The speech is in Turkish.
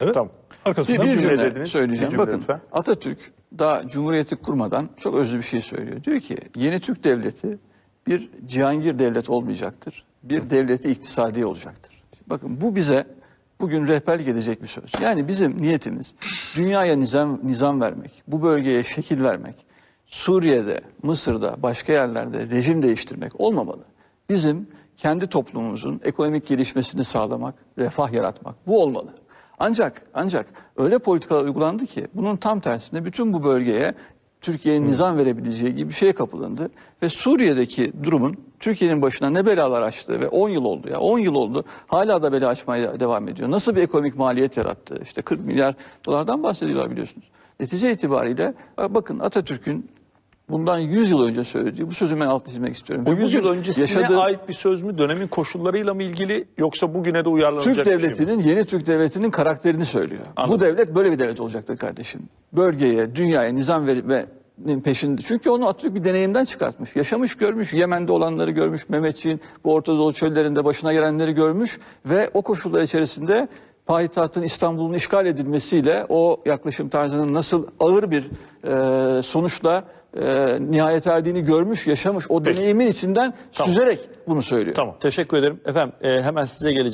Evet. Tamam. Arkasından Bir, bir cümle cümle dediniz, söyleyeceğim. bir cümle Bakın lütfen. Atatürk daha Cumhuriyeti kurmadan çok özlü bir şey söylüyor. Diyor ki yeni Türk devleti bir cihangir devlet olmayacaktır. Bir devleti iktisadi olacaktır. Bakın bu bize bugün rehberlik edecek bir söz. Yani bizim niyetimiz dünyaya nizam, nizam vermek, bu bölgeye şekil vermek, Suriye'de, Mısır'da, başka yerlerde rejim değiştirmek olmamalı. Bizim kendi toplumumuzun ekonomik gelişmesini sağlamak, refah yaratmak bu olmalı. Ancak ancak öyle politikalar uygulandı ki bunun tam tersine bütün bu bölgeye Türkiye'nin nizam verebileceği gibi bir şeye kapılındı ve Suriye'deki durumun Türkiye'nin başına ne belalar açtı ve 10 yıl oldu ya 10 yıl oldu hala da bela açmaya devam ediyor. Nasıl bir ekonomik maliyet yarattı? İşte 40 milyar dolardan bahsediyorlar biliyorsunuz. Netice itibariyle bakın Atatürk'ün bundan 100 yıl önce söylediği bu sözü ben altını çizmek istiyorum. O Ve 100 yıl öncesine yaşadığı- ait bir söz mü? Dönemin koşullarıyla mı ilgili yoksa bugüne de uyarlanacak Türk şey devletinin, yeni Türk devletinin karakterini söylüyor. Anladım. Bu devlet böyle bir devlet olacaktır kardeşim. Bölgeye, dünyaya nizam vermenin peşinde. Çünkü onu Atatürk bir deneyimden çıkartmış. Yaşamış, görmüş. Yemen'de olanları görmüş. Mehmetçiğin bu Orta Doğu çöllerinde başına gelenleri görmüş. Ve o koşullar içerisinde payitahtın İstanbul'un işgal edilmesiyle o yaklaşım tarzının nasıl ağır bir e, sonuçla e, nihayet erdiğini görmüş, yaşamış. O Peki. deneyimin içinden Tamam. süzerek bunu söylüyor. Tamam. Teşekkür ederim. Efendim e, hemen size geleceğim.